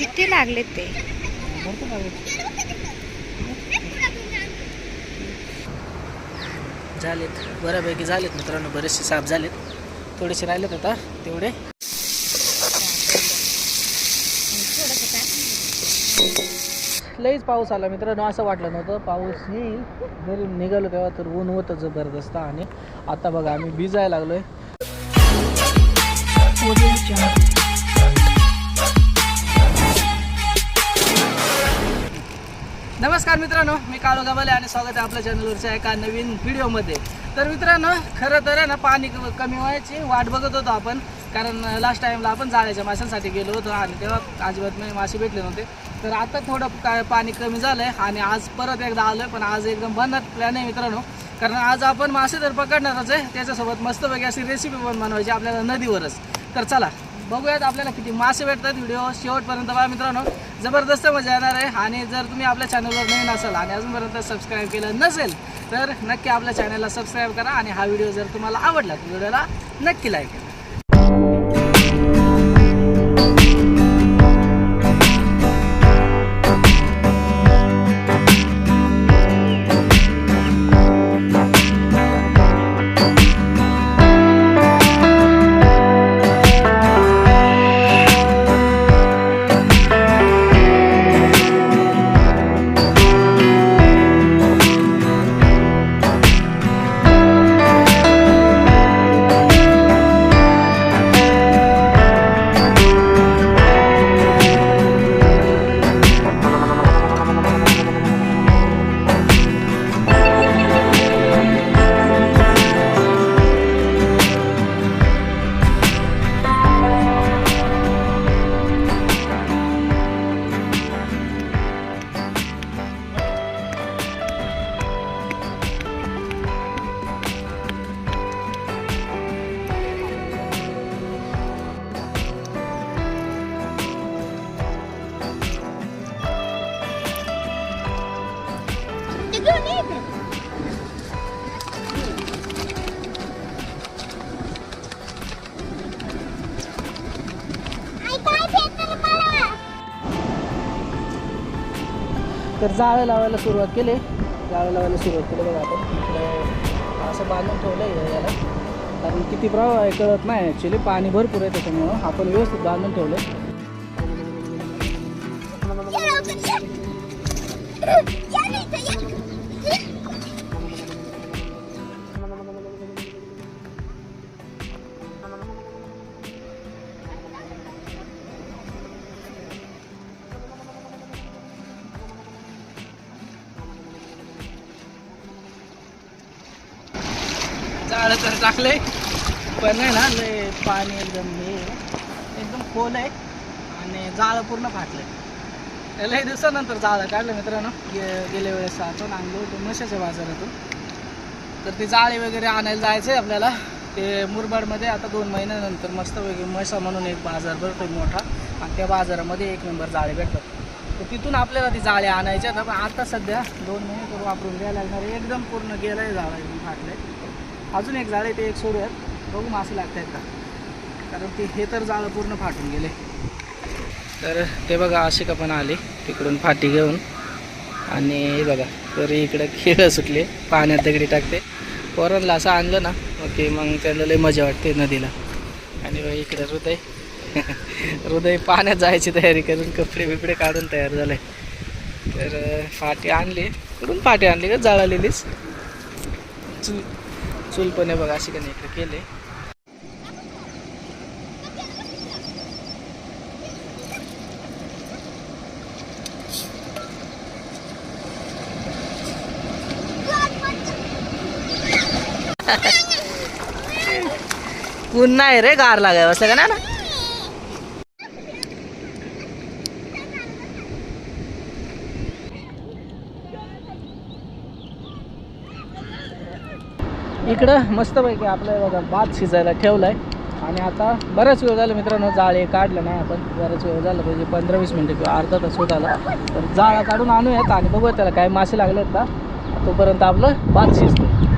किती लागले ते? झालेत बऱ्यापैकी झालेत मित्रांनो बरेचसे साफ झालेत. थोडेसे राहिलेत आता तेवढे. लईच पाऊस आला मित्रांनो असं वाटलं नव्हतं. पाऊस येईल. जरी निघालो तेव्हा तर ऊन होतं जबरदस्त आणि आता बघा आम्ही भिजायला लागलोय. नमस्कार मित्रांनो मी काळू गबाले आणि स्वागत आहे आपल्या चॅनलवरच्या एका नवीन व्हिडिओमध्ये. तर मित्रांनो खरं तर आहे ना पाणी कमी व्हायची वाट बघत होतो आपण कारण लास्ट टाईमला आपण जाळ्याच्या माशांसाठी गेलो होतो आणि तेव्हा अजिबात नाही मासे भेटले नव्हते. तर आता थोडं काय पाणी कमी झालं आहे आणि आज परत एकदा आलो आहे पण आज एकदम बनत प्लॅन आहे मित्रांनो. कारण आज आपण मासे तर पकडणारच आहे त्याच्यासोबत मस्तपैकी अशी रेसिपी पण बनवायची आपल्याला नदीवरच. तर चला बघूयात आपल्याला किती मासे भेटतात व्हिडिओ शेवटपर्यंत बघा मित्रांनो. जबरदस्त मजा येणार आहे. आणि जर तुम्ही आपल्या चॅनलवर नवीन असाल आणि अजूनपर्यंत सबस्क्राईब केलं नसेल तर नक्की आपल्या चॅनलला सबस्क्राईब करा. आणि हा व्हिडिओ जर तुम्हाला आवडला तर व्हिडिओला नक्की लाईक करा. तर जाळं लावायला सुरुवात केली. जाळं लावायला सुरुवात केली बघा आपण. असं बांधून ठेवलं आहे याला. कारण किती प्रवाह आहे कळत नाही ॲक्च्युली पाणी भरपूर आहे त्याच्यामुळं. आपण व्यवस्थित बांधून ठेवलं जाळं तर टाकलंय. पण नाही ना लय पाणी एकदम हे आहे. एकदम खोल आहे आणि जाळं पूर्ण फाटलंय. लय दिवसानंतर जाळं काढलं मित्रांनो. गे गेल्या वेळेस आतून आणलो होतो मशाच्या बाजारातून. तर ते जाळे वगैरे आणायला जायचं आहे आपल्याला. ते मुरबाडमध्ये आता दोन महिन्यानंतर मस्तपैकी म्हसा म्हणून एक बाजार भरतो मोठा. आणि त्या बाजारामध्ये एक नंबर जाळे भेटतात. तर तिथून आपल्याला ती जाळे आणायचे आहेत. पण आता सध्या दोन महिने तर वापरून घ्यायला लागणार एकदम पूर्ण गेलं आहे जाळं एकदम फाटलं अजून एक जाळे ते एक सोडूयात. बघू मासे लागत आहेत का कारण ते हे तर जाळं पूर्ण फाटून गेले. तर ते बघा आशिका पण आले तिकडून फाटी घेऊन. आणि बघा तर इकडं खेळ सुटले पाण्यात दगडी टाकते. पोरांना असं आणलं ना ओके मग त्याला लय मजा वाटते नदीला. आणि बघा इकडं हृदय. हृदय पाण्यात जायची तयारी करून कपडे बिपडे काढून तयार झाले. तर फाटी आणली. इकडून फाटी आणली का जाळालेलीच. चूल पण आहे बघा अशी का नाही इकडे केले. पुन्हा आहे रे गार लागाय असं का ना इकडं मस्तपैकी आपलं बघा भात शिजायला ठेवलाय. आणि आता बराच वेळ झाला मित्रांनो जाळे काढलं नाही आपण. बराच वेळ झाला म्हणजे पंधरा वीस मिनटं किंवा अर्धा तास होत आला. तर जाळा काढून आणूयात आणि बघूया त्याला काय मासे लागलेत का. तोपर्यंत आपलं भात शिजतं आहे?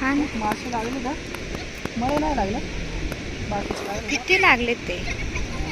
हा. मासे लागले का? मला नाही लागलं. लागले? किती लागले ते? लागले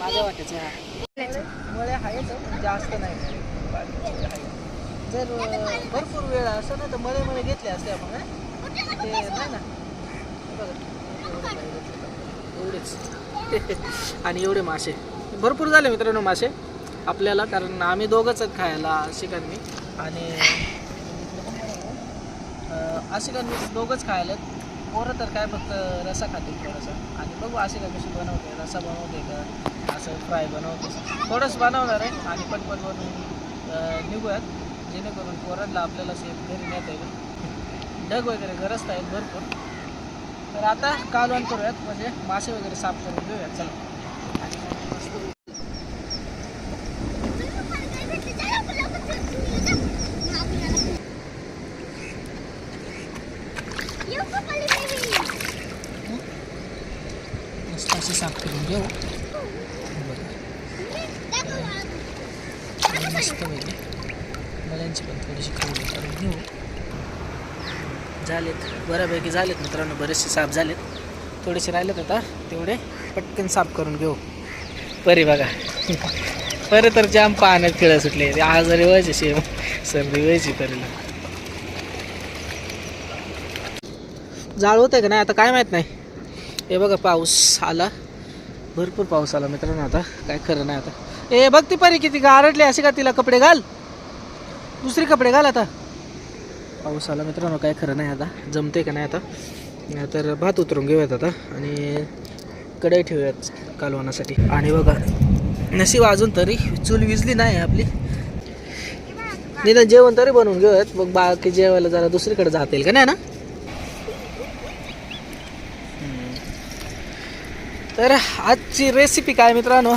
माझ्या वाटायचं मुळे आहेच जास्त नाही. बाकीचे आहे. जर भरपूर वेळ असं ना तर मळे मळे घेतले असते आपण ते नाही ना? बघा. एवढेच. आणि एवढे मासे. भरपूर झाले मित्रांनो मासे आपल्याला कारण आम्ही दोघंच खायला आशिक आणि मी. आणि अं, मी दोघंच खायला आहेत. पोरं तर काय फक्त रसा खातील थोडासा. आणि बघू आशिका कशी बनवते रसा बनवते का? असं फ्राय बनवतो. थोडंच बनवणार आहे. आणि पटपट बनवून निघूयात. जेणेकरून पोरांना आपल्याला सेफ घरी नेता येईल. ढग वगैरे गरजत आहेत भरपूर. तर आता कालवण करूयात. म्हणजे मासे वगैरे साफ करून घेऊयात. चला आणि मग मस्त मस्त असे साफ करून घेऊ बघा. आणि मस्त वगैरे मुलांची पण थोडीशी खवडी करून घेऊ. झालेत. बऱ्यापैकी झालेत मित्रांनो बरेचसे साफ झालेत. थोडेसे राहिलेत आता तेवढे पटकन साफ करून घेऊ. परी बघा. परे तर जाम पाण्यात खेळ सुटले. आजारी व्हायचे शेम. सर्दी व्हायची परीला. जाळ आहे का नाही? आता काय माहीत नाही. हे बघा पाऊस आला. भरपूर पाऊस आला मित्रांनो आता. काय खरं नाही आता. ए बघ ती परी किती गारडली असे का तिला कपडे घाल. दुसरे कपडे घाल आता. पाऊस आला मित्रांनो काय खरं नाही आता. जमते का नाही आता? तर भात उतरून घेऊयात आता आणि कढई ठेवूयात कालवणासाठी आणि बघा नशीब अजून तरी चूल विजली नाही आपली. निदान जेवण तरी बनवून घेऊयात. मग बाकी जेवायला जरा दुसरीकडे जाता येईल का नाही ना? तर आजची रेसिपी काय मित्रांनो?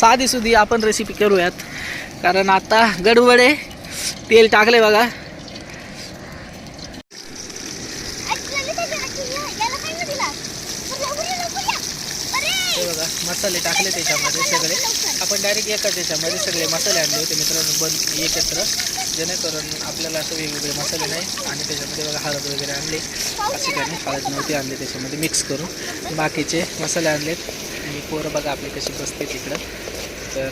साधी सुधी आपण रेसिपी करूयात. कारण आता गडबड आहे तेल टाकले बघा. बघा मसाले टाकले त्याच्यामध्ये सगळे. आपण डायरेक्ट एकाच त्याच्यामध्ये सगळे मसाले आणले होते मित्रांनो बन एकत्र. जेणेकरून आपल्याला असं वेगवेगळे मसाले नाही. आणि त्याच्यामध्ये बघा हळद वगैरे आणले. असे काही हळद नव्हती आणली त्याच्यामध्ये मिक्स करून. बाकीचे मसाले आणलेत. पोरं बघा आपले कशी बसते तिकडं. तर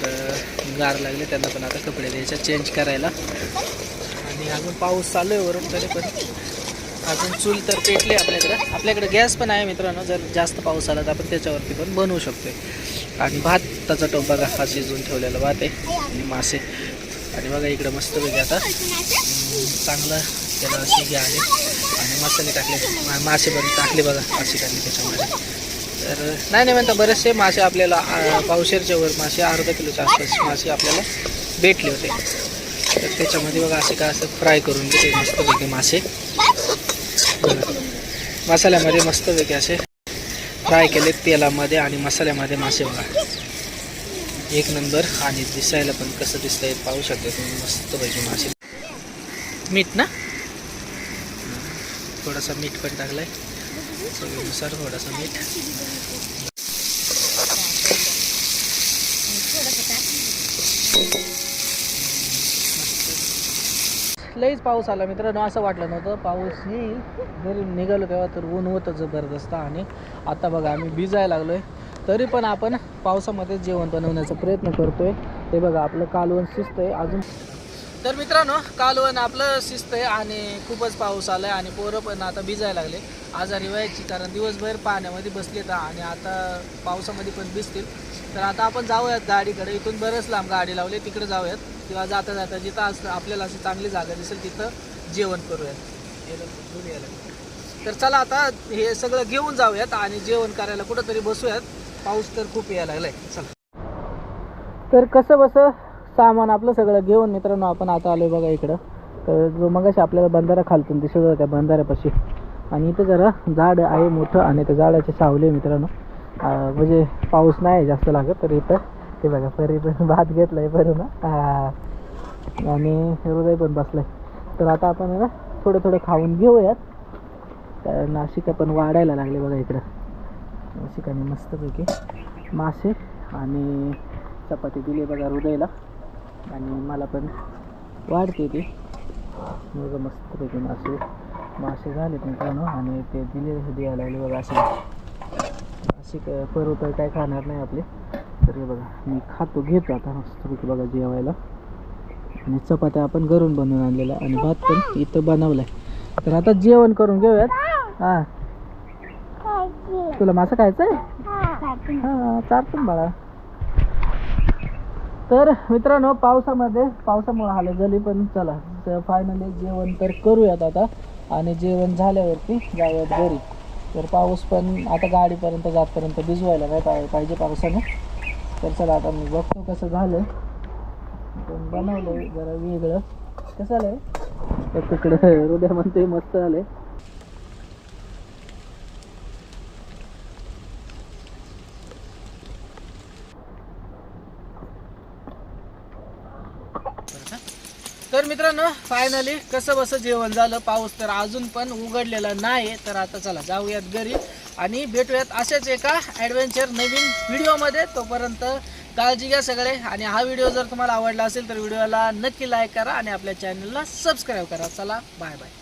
गार लागले त्यांना पण आता कपडे द्यायचे चेंज करायला. आणि अजून पाऊस चालू आहे वरून तरी पण. अजून चूल तर पेटली आपल्याकडं. आपल्याकडे गॅस पण आहे मित्रांनो जर जास्त पाऊस आला तर आपण त्याच्यावरती पण बनवू शकतो आणि भाताचा टोप बघा हा शिजवून ठेवलेला भात आहे आणि मासे. आणि बघा इकडं मस्त पैकी आता चांगलं त्याला शिगे आले. आणि मसाले टाकले मासे पण टाकले बघा अशी टाकले त्याच्यामध्ये. तर नाही नाही म्हणता बरेचसे मासे आपल्याला पावशेरच्या वर मासे अर्धा किलोच्या आसपास मासे आपल्याला भेटले होते. तर त्याच्यामध्ये बघा असे काय असं फ्राय करून घेते मस्तपैकी मासे. मसाल्यामध्ये मस्तपैकी असे फ्राय केले तेलामध्ये आणि मसाल्यामध्ये मासे बघा. एक नंबर आणि दिसायला पण कसं दिसतंय पाहू शकता तुम्ही मस्तपैकी मासे. मीठ ना? थोडासा मीठ पण टाकलाय. चवीनुसार थोडासा मीठ. लईच पाऊस आला मित्रांनो असं वाटलं नव्हतं. पाऊस येईल जरी निघालो तेव्हा तर ऊन होतं जबरदस्त आणि आता बघा आम्ही भिजायला लागलो आहे तरी पण आपण पावसामध्ये जेवण बनवण्याचा प्रयत्न करतोय. ते बघा आपलं कालवण शिस्त आहे अजून तर मित्रांनो कालवण आपलं शिस्त आहे आणि खूपच पाऊस आला आहे आणि पोरं पण आता भिजायला लागले. आजारी व्हायची कारण दिवसभर पाण्यामध्ये बसले तर आणि आता पावसामध्ये पण भिजतील. तर आता आपण जाऊयात गाडीकडे. इथून बरंच लांब गाडी लावली तिकडे जाऊयात. किंवा जाता जाता जिथं असं आपल्याला अशी चांगली जागा दिसेल तिथं जेवण करूयात. तर चला आता हे सगळं घेऊन जाऊयात आणि जेवण करायला कुठंतरी बसूयात. पाऊस तर खूप यायला लागलाय. चला. तर कसं बसं? सामान आपलं सगळं घेऊन मित्रांनो आपण आता आलो बघा इकडं. तर जो मगाशी आपल्याला बंधारा खालतून दिसत होता त्या बंधाऱ्यापाशी. आणि इथं जरा झाड आहे मोठं आणि त्या झाडाचे सावले मित्रांनो. म्हणजे पाऊस नाही जास्त लागत तर इथं ते बघा परी पण भात घेतलाय बरं ना आणि हृदय पण बसलाय. तर आता आपण ना थोडं थोडं खाऊन घेऊयात. तर नाशिका पण वाढायला लागले बघा इकडं. नाशिकाने मस्तपैकी मासे आणि चपाती दिली बघा हृदयला. आणि मला पण वाढते ती. मग मस्तपैकी मासे मासे झाले मित्रांनो आणि ते दिले द्यायला लागले बघा असे. अशी काय परव तर काय खाणार नाही आपले. तर हे बघा मी खातो घेतो आता मस्तपैकी बघा जेवायला. आणि चपात्या आपण घरून बनवून आणलेल्या आणि भात पण इथं बनवलाय. तर आता जेवण करून घेऊयात. हा. तुला मासा खायचं आहे हा चालतं बाळा. तर मित्रांनो पावसामध्ये पावसामुळे आलं झाली पण चला तर फायनली जेवण तर करूयात आता. आणि जेवण झाल्यावरती जाऊयात घरी. तर पाऊस पण आता गाडीपर्यंत जातपर्यंत भिजवायला नाही पाहि- पाहिजे पावसानं. तर चला आता मी बघतो कसं झालं पण बनवलं जरा वेगळं. कसं आलं तर तिकडं हृदय म्हणते मस्त आहे तर मित्रांनो फायनली कसं बसं जेवण झालं पाऊस तर अजून पण उघडलेला नाही तर आता चला जाऊयात घरी आणि भेटूयात असेच एका ॲडव्हेंचर नवीन व्हिडिओमध्ये तोपर्यंत काळजी घ्या सगळे आणि हा व्हिडिओ जर तुम्हाला आवडला असेल तर व्हिडिओला नक्की लाईक करा आणि आपल्या चॅनलला सबस्क्राईब करा. चला बाय बाय